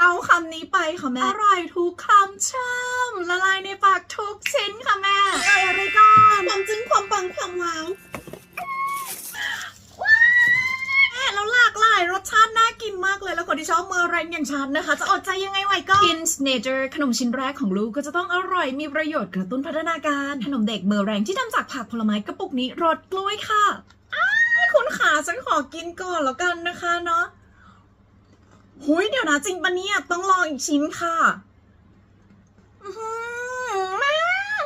เอาคำนี้ไปค่ะแม่ อร่อยทุกคำช่ำละลายในปากทุกชิ้นค่ะแม่อร่อยอะไรก่อนความจึ้งความปังความว้าวว้าวแม่แล้วหลากหลายรสชาติน่ากินมากเลยแล้วคนที่ชอบเมอร์แรงอย่างฉันนะคะ จะอดใจยังไงไหวก็กินสเนเจอร์ขนมชิ้นแรกของลูกก็จะต้องอร่อยมีประโยชน์กระตุ้นพัฒนาการ ขนมเด็กเมอร์แรงที่ทำจากผักผลไม้กระปุกนี้รสกล้วยค่ะอ้ายคุณขาฉันขอกินก่อนแล้วกันนะคะเนาะ หุยเดี๋ยวนะจริงปะเนี่ยต้องลองอีกชิ้นค่ะแม่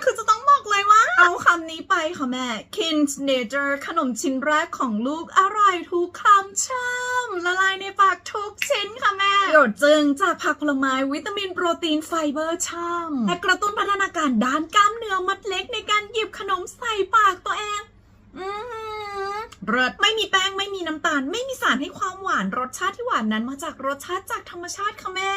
คือจะต้องบอกเลยว่า เอาคำนี้ไปค่ะแม่ Kins Nature ขนมชิ้นแรกของลูกอร่อยทุกคำช่ำละลายในปากทุกชิ้นค่ะแม่ประโยชน์จึงจากผักผลไม้วิตามินโปรตีนไฟเบอร์ช่ำและกระตุ้นพัฒนาการด้านกล้ามเนื้อมัดเล็กในการหยิบขนมใส่ปากตัวเอง อื อหือรสไม่มีแป้งไม่มีน้ำตาล ไม่มีสารให้ความหวานรสชาติที่หวานนั้นมาจากรสชาติจากธรรมชาติค่ะแม่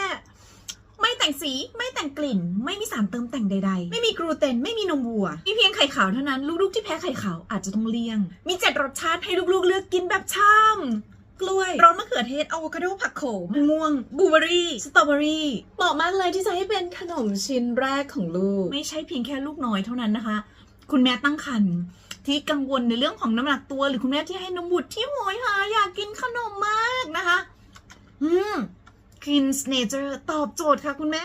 ไม่แต่งสีไม่แต่งกลิ่น ไม่มีสารเติมแต่งใดๆ ไม่มีกลูเตนไม่มีนมวัว มีเพียงไข่ขาวเท่านั้นลูกๆที่แพ้ไข่ขาวอาจจะต้องเลี่ยง มีเจ็ดรสชาติให้ลูกๆ เลือกกินแบบช่ำกล้วยรสมะเขือเทศอะโวคาโดผักโขมมะม่วงบูเบอร์รี่สตรอเบอรี่เหมาะมากเลยที่จะให้เป็นขนมชิ้นแรกของลูก ไม่ใช่เพียงแค่ลูกน้อยเท่านั้นนะคะ คุณแม่ตั้งครรภ์ที่กังวลในเรื่องของน้ำหนักตัว หรือคุณแม่ที่ให้นมบุตรที่โหยหาอยากกินขนมมากนะคะ อืม Kins Nature ตอบโจทย์ค่ะคุณแม่